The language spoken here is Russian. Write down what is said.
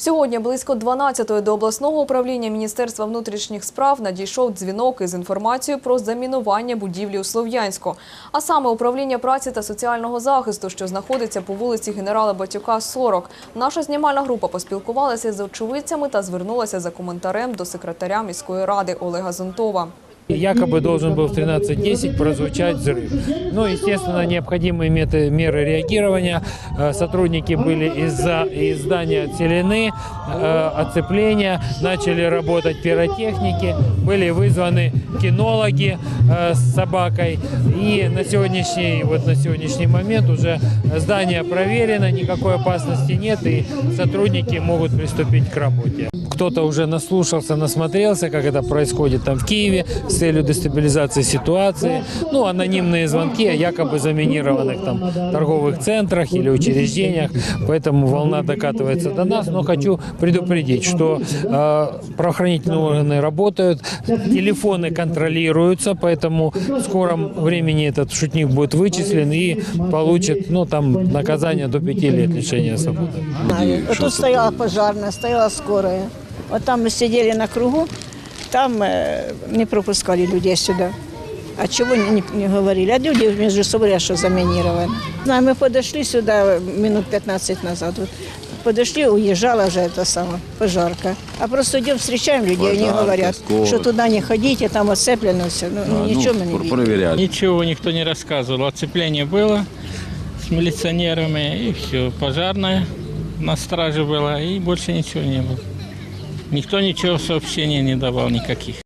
Сьогодні близько 12-ї до обласного управління Міністерства внутрішніх справ надійшов дзвінок із інформацією про замінування будівлі у Слов'янську. А саме управління праці та соціального захисту, що знаходиться по вулиці генерала Батюка, 40. Наша знімальна група поспілкувалася з очевидцями та звернулася за коментарем до секретаря міської ради Олега Зонтова. Якобы должен был в 13.10 прозвучать взрыв. Ну, естественно, необходимые меты- меры реагирования. Э, Сотрудники были из-за из здания отселены, э, оцепления, начали работать пиротехники, были вызваны кинологи э, с собакой. И на сегодняшний, вот на сегодняшний момент уже здание проверено, никакой опасности нет, и сотрудники могут приступить к работе. Кто-то уже наслушался, насмотрелся, как это происходит там в Киеве с целью дестабилизации ситуации. Ну, анонимные звонки о якобы заминированных там торговых центрах или учреждениях. Поэтому волна докатывается до нас. Но хочу предупредить, что э, правоохранительные органы работают, телефоны контролируются, поэтому в скором времени этот шутник будет вычислен и получит, ну, там, наказание до пяти лет лишения свободы. Вот тут стояла пожарная, стояла скорая. Вот там мы сидели на кругу, там не пропускали людей сюда. А чего не, не- не говорили? А люди между собой что заминированы. Знаю, мы подошли сюда минут 15 назад. Вот подошли, уезжала уже это самое, пожарка. А просто идем, встречаем людей, они Пожарка, говорят, скорость. что туда не ходите, там оцеплено все. Ну, А, ничего мы ну, не пр- видим. проверяли. Ничего никто не рассказывал. Оцепление было с милиционерами и все. Пожарная на страже была и больше ничего не было. Никто ничего сообщений не давал никаких.